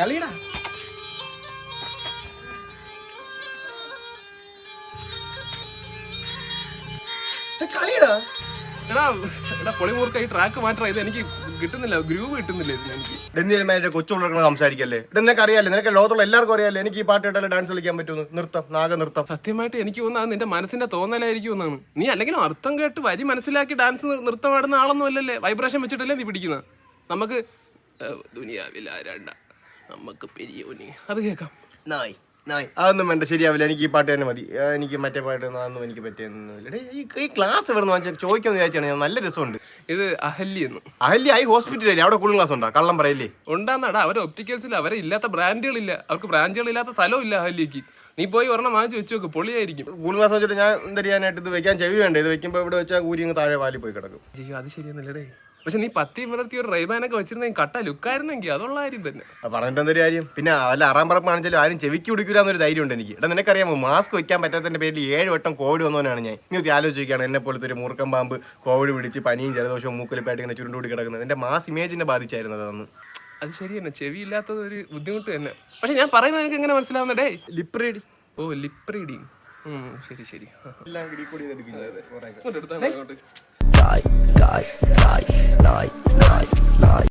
കളിയടാ. കളിയടാ. എടാ എടാ പൊളിമൂർക്ക ഈ ട്രാക്ക് മാറ്റാ ഇത് എനിക്ക് കിട്ടുന്നില്ല. ഗ്രൂവ് കിട്ടുന്നില്ല ഇതിന് എനിക്ക്. ഡെന്നിയന്മാരുടെ കൊച്ചുള്ളവർക്ക് സംസാരിക്കല്ലേ? ഇവിടെ നിനക്ക് അറിയാലേ? നിനക്ക് ലോകത്തുള്ള എല്ലാവർക്കും അറിയാലേ? എനിക്ക് ഈ പാട്ട് കേട്ടാലേ ഡാൻസ് കളിക്കാൻ പറ്റുമെന്ന്. നൃത്തം നാഗ നൃത്തം സത്യമായിട്ട് എനിക്ക് തോന്നുന്നത് നിന്റെ മനസ്സിന്റെ തോന്നലായിരിക്കും എന്നാണ്. നീ അല്ലെങ്കിൽ അർത്ഥം കേട്ട് വരി മനസ്സിലാക്കി ഡാൻസ് നൃത്തം ആടുന്ന ആളൊന്നും അല്ലല്ലേ? വൈബ്രേഷൻ വെച്ചിട്ടല്ലേ നീ പിടിക്കുന്നത് നമുക്ക് ദുനിയാവിൽ ആരാണ്ട? നമുക്ക് പെരിയോനി അത് കേൾക്കാം. നായ് നായ്. അതൊന്നും വേണ്ട ശരിയാവില്ല. എനിക്ക് ഈ പാട്ട് തന്നെ മതി. എനിക്ക് മറ്റേ പാട്ട് അതൊന്നും എനിക്ക് പറ്റിയൊന്നുമില്ല. ഈ ഈ ക്ലാസ് എവിടെ നിന്ന് ചോദിക്കാന്ന് വിചാരിച്ചാണ് ഞാൻ. നല്ല രസമുണ്ട്. ഇത് അഹല്യ എന്ന്. അഹല്യ ആയി ഹോസ്പിറ്റലല്ലേ അവിടെ കൂളിംഗ് ക്ലാസ് ഉണ്ടോ? കള്ളം പറയല്ലേ? ഉണ്ടാന്നാടാ അവരെ ഒപ്റ്റിക്കൽസിൽ അവരെ ഇല്ലാത്ത ബ്രാൻഡുകളില്ല അവർക്ക് ബ്രാഞ്ചുകളില്ലാത്ത സ്ഥലവും ഇല്ല അഹല്യക്ക് നീ പോയി ഒരെണ്ണം വാങ്ങിച്ച് വെച്ച് നോക്ക് പൊളിയായിരിക്കും. കൂളിംഗ് ക്ലാസ് വെച്ചിട്ട് ഞാൻ എന്താ ചെയ്യാനായിട്ട് ഇത് വെക്കാൻ ചെവി വേണ്ടേ? ഇത് വെക്കുമ്പോൾ ഇവിടെ വെച്ചാൽ കൂരി താഴെ വാലി പോയി കിടക്കും. അയ്യോ അത് ശരിയെന്നല്ലേ പക്ഷെ നീ പത്തി പുലർത്തി ഒരു റൈബാനൊക്കെ വെച്ചിരുന്നെങ്കിൽ കട്ട ലുക്കായിരുന്നെങ്കിൽ അതുള്ള കാര്യം തന്നെ. പറഞ്ഞിട്ടെന്തൊരു പറഞ്ഞിട്ട് എന്തൊരു കാര്യം? പിന്നെ അല്ല അറാം പറഞ്ഞാലും കാണിച്ചാലും ആരും ചെവിക്ക് കുടിക്കില്ല എന്നൊരു ധൈര്യം ഉണ്ട് എനിക്ക്. എടാ നിനക്കറിയാമോ മാസ്ക് വെക്കാൻ പറ്റാത്തതിന്റെ പേരിൽ ഏഴ് വട്ടം കോവിഡ് വന്നവനാണ് ഞാൻ. നീ ആലോചിക്കുകയാണ് എന്നെ പോലത്തെ ഒരു മൂർക്കം പാമ്പ് കോവിഡ് പിടിച്ച് പനിയും ജലദോഷവും മൂക്കലിപ്പായിട്ട് ഇങ്ങനെ ചുരുണ്ടുകൂടി കിടക്കുന്നത്. എന്റെ മാസ് ഇമേജിനെ ബാധിച്ചായിരുന്നു അതൊന്ന്. അത് ശരി തന്നെ ചെവി ഇല്ലാത്തത് ഒരു ബുദ്ധിമുട്ട് തന്നെ. പക്ഷെ ഞാൻ പറയുന്നത് എനിക്ക് എങ്ങനെ മനസ്സിലാവുന്നടേ ലിപ് റീഡിങ് ഓ ലിപ് റീഡിങ് ശരി ശരി. എല്ലാം ഇതെടുക്കും ഇങ്ങോട്ട്